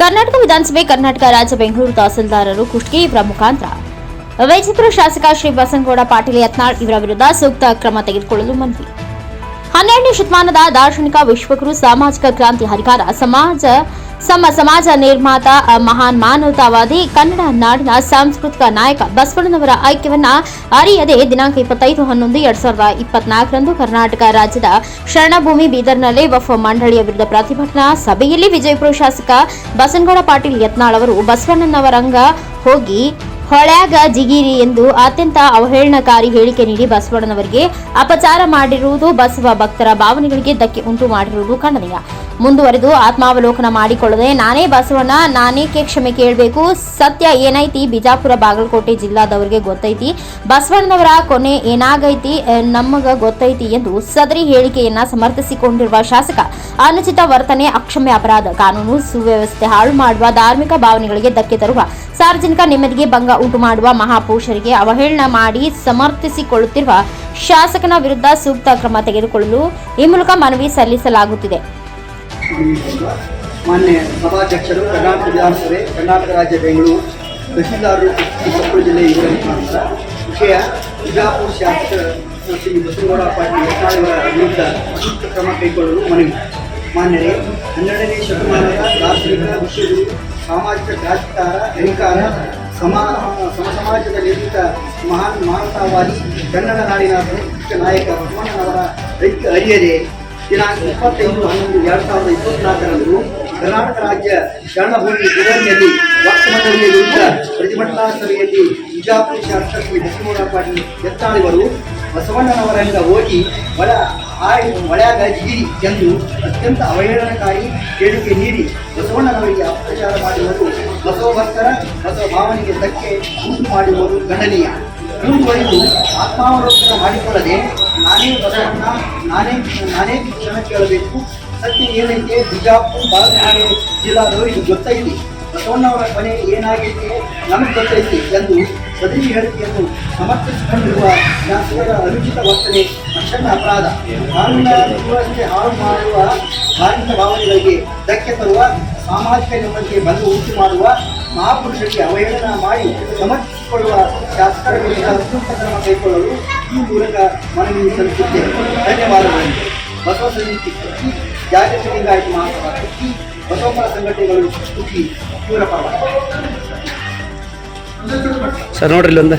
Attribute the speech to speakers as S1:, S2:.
S1: ಕರ್ನಾಟಕ ವಿಧಾನಸಭೆ, ಕರ್ನಾಟಕ ರಾಜ್ಯ ಬೆಂಗಳೂರು ತಹಸೀಲ್ದಾರರು ಕುಷ್ಟಗಿ ಇವರ ಮುಖಾಂತರ ವೈಚಿತ್ರ ಶಾಸಕ ಶ್ರೀ ಬಸನಗೌಡ ಪಾಟೀಲ್ ಯತ್ನಾಳ್ ಇವರ ವಿರುದ್ಧ ಸೂಕ್ತ ಕ್ರಮ ತೆಗೆದುಕೊಳ್ಳಲು ಮನವಿ. ಹನ್ನೆರಡನೇ ಶತಮಾನದ ದಾರ್ಶನಿಕ ವಿಶ್ವಗುರು ಸಾಮಾಜಿಕ ಕ್ರಾಂತಿ ಹರಿಕಾರ ಸಮಾಜ ಸಮ ಸಮಾಜ ನಿರ್ಮಾತ ಮಹಾನ್ ಮಾನವತಾವಾದಿ, ಕನ್ನಡ ನಾಡಿನ ಸಾಂಸ್ಕೃತಿಕ ನಾಯಕ ಬಸವಣ್ಣನವರ ಆಯ್ಕೆಯನ್ನ ಅರಿಯದೆ ದಿನಾಂಕ ಇಪ್ಪತ್ತೈದು ಹನ್ನೊಂದು ಎರಡ್ ಸಾವಿರದ ಇಪ್ಪತ್ನಾಲ್ಕರಂದು ಕರ್ನಾಟಕ ರಾಜ್ಯದ ಶರಣಭೂಮಿ ಬೀದರ್ನಲ್ಲಿ ವಫ್ ಮಂಡಳಿಯ ವಿರುದ್ಧ ಪ್ರತಿಭಟನಾ ಸಭೆಯಲ್ಲಿ ವಿಜಯಪುರ ಶಾಸಕ ಬಸನಗೌಡ ಪಾಟೀಲ್ ಯತ್ನಾಳ್ ಅವರು ಬಸವಣ್ಣನವರಂಗ ಹೋಗಿ ಹೊಳ್ಯಾಗ ಜಿಗಿರಿ ಎಂದು ಅತ್ಯಂತ ಅವಹೇಳನಕಾರಿ ಹೇಳಿಕೆ ನೀಡಿ ಬಸವಣ್ಣನವರಿಗೆ ಅಪಚಾರ ಮಾಡಿರುವುದು ಬಸವ ಭಕ್ತರ ಭಾವನೆಗಳಿಗೆ ಧಕ್ಕೆ ಉಂಟು ಮಾಡಿರುವುದು ಖಂಡನೀಯ. ಮುಂದುವರೆದು ಆತ್ಮಾವಲೋಕನ ಮಾಡಿಕೊಳ್ಳದೆ ನಾನೇ ಬಸವಣ್ಣ, ನಾನೇಕೆ ಕ್ಷಮೆ ಕೇಳಬೇಕು? ಸತ್ಯ ಏನೈತಿ? ಬಿಜಾಪುರ, ಬಾಗಲಕೋಟೆ ಜಿಲ್ಲಾದವರಿಗೆ ಗೊತ್ತೈತಿ. ಬಸವಣ್ಣನವರ ಕೊನೆ ಏನಾಗೈತಿ? ನಮಗ ಗೊತ್ತೈತಿ ಎಂದು ಸದರಿ ಹೇಳಿಕೆಯನ್ನ ಸಮರ್ಥಿಸಿಕೊಂಡಿರುವ ಶಾಸಕ, ಅನುಚಿತ ವರ್ತನೆ, ಅಕ್ಷಮ್ಯ ಅಪರಾಧ, ಕಾನೂನು ಸುವ್ಯವಸ್ಥೆ ಹಾಳು ಮಾಡುವ ಧಾರ್ಮಿಕ ಭಾವನೆಗಳಿಗೆ ಧಕ್ಕೆ ತರುವ, ಸಾರ್ವಜನಿಕ ನೆಮ್ಮದಿಗೆ ಭಂಗ ಉಂಟು ಮಾಡುವ ಮಹಾಪುರುಷರಿಗೆ ಅವಹೇಳನ ಮಾಡಿ ಸಮರ್ಥಿಸಿಕೊಳ್ಳುತ್ತಿರುವ ಶಾಸಕನ ವಿರುದ್ಧ ಸೂಕ್ತ ಕ್ರಮ ತೆಗೆದುಕೊಳ್ಳಲು ಈ ಮೂಲಕ ಮನವಿ ಸಲ್ಲಿಸಲಾಗುತ್ತಿದೆ.
S2: ಮಾನ್ಯ ಸಭಾಧ್ಯಕ್ಷರು ಕರ್ನಾಟಕ ವಿಧಾನಸಭೆ, ಕರ್ನಾಟಕ ರಾಜ್ಯ ಬೆಂಗಳೂರು ತಹಸೀಲ್ದಾರರು ಕೊಪ್ಪಳ ಜಿಲ್ಲೆ ಇವರ ವಿಷಯ ಬಿಜಾಪುರ ಶಾಸಕ ಶ್ರೀ ಬಸವಗೌಡ ಪಾಟೀಲ್ ಯತ್ನಾಳವರ ವಿರುದ್ಧ ಸೂಕ್ತ ಕ್ರಮ ಕೈಗೊಳ್ಳಲು ಮನವಿ. ಮಾನ್ಯರೇ, ಹನ್ನೆರಡನೇ ಶತಮಾನದ ದಾರ್ಶನಿಕ ವಿಶ್ವಗುರು, ಸಾಮಾಜಿಕ ರಾಜಕಾರ ಅಧಿಕಾರ, ಸಮಾ ಸಮ ಸಮಾಜದ ನಿರ್ಮಿತ ಮಹಾನ್ ಮಾನವತಾವಾದಿ ಕನ್ನಡ ನಾಡಿನ ಪ್ರಮುಖ ನಾಯಕ ಬಸವಣ್ಣನವರ ಅರಿಯದೆ ದಿನಾಂಕ ಇಪ್ಪತ್ತೈದು ಹನ್ನೊಂದು ಎರಡು ಸಾವಿರದ ಇಪ್ಪತ್ನಾಲ್ಕರಂದು ಕರ್ನಾಟಕ ರಾಜ್ಯ ಶರಣಭೂಮಿ ಜಿಲ್ಲೆಯಲ್ಲಿ ವಕ್ತ ಮಂಡಳಿಯ ವಿರುದ್ಧ ಪ್ರತಿಭಟನಾ ಸಭೆಯಲ್ಲಿ ಬಿಜಾಪುರ ಶಾಸಕ ಶ್ರೀ ಪಾಟೀಲ್ ಎತ್ತಾಳಿವರು ಬಸವಣ್ಣನವರಿಂದ ಹೋಗಿ ಒಳ ಆಯ್ ಒಳಗ ಜಿಗಿರಿ ಎಂದು ಅತ್ಯಂತ ಅವಹೇಳನಕಾರಿ ಹೇಳಿಕೆ ನೀಡಿ ಬಸವಣ್ಣನವರಿಗೆ ಅಪಪ್ರಚಾರ ಮಾಡಿರುವುದು ಬಸವ ಭಕ್ತರ ಬಸವ ಭಾವನೆಗೆ ಧಕ್ಕೆ ಉಂಟು ಮಾಡಿರುವುದು ಖಂಡನೀಯ. ಮುಂದುವರಿದು ಆತ್ಮಾವಲೋಕನ ಮಾಡಿಕೊಳ್ಳದೆ ನಾನೇ ಬದಲನ್ನ ನಾನೇ ನಾನೇ ಕ್ಷಣ ಕೇಳಬೇಕು. ಸತ್ಯ ಏನೈತೆ? ಬಿಜಾಪುರ ಬಾಗಲಕೋಟೆ ಜಿಲ್ಲಾದವರಿಗೆ ಗೊತ್ತೈತಿ ಬಸವಣ್ಣವರ ಕೊನೆ ಏನಾಗೈತೆ? ನಮಗೆ ಗೊತ್ತೈತಿ ಎಂದು ಸದರಿ ಹೇಳಿಕೆಯನ್ನು ಸಮರ್ಥಿಸಿಕೊಂಡಿರುವ ಶಾಸಕರ ಅನುಚಿತ ವರ್ತನೆ ಅಕ್ಷಮ್ಯ ಅಪರಾಧ. ಕಾನೂನಿನ ಹಾಳು ಮಾಡುವ ಧಾರ್ಮಿಕ ಭಾವನೆಗಳಿಗೆ ಧಕ್ಕೆ ತರುವ ಸಾಮಾಜಿಕ ನೆಮ್ಮದಿಗೆ ಬಂದು ಉಂಟು ಮಾಡುವ ಮಹಾಪುರುಷರಿಗೆ ಅವಹೇಳನ ಮಾಡಿ ಸಮರ್ಥಿಸಿಕೊಳ್ಳುವ ಶಾಸಕರ ವಿರುದ್ಧ ಸೂಕ್ತ ಕ್ರಮ ಕೈಗೊಳ್ಳಲು ಈ ಮೂಲಕ ಮನವಿ ಸಲ್ಲಿಸುತ್ತೇವೆ ಧನ್ಯವಾದಗಳು. ಬಸವ ಸಮಿತಿ ಕುಕ್ಕಿ ಜಾಗೃತಿ ಲಿಂಗಾಯತ ಮಹಾಸಭಾ ಕುಕ್ಕಿ ಬಸವಪರ ಸಂಘಟನೆಗಳು ಇವರ ಪರವಾಗಿ
S3: ಸರ್ ನೋಡ್ರಿ ಇಲ್ಲೊಂದು.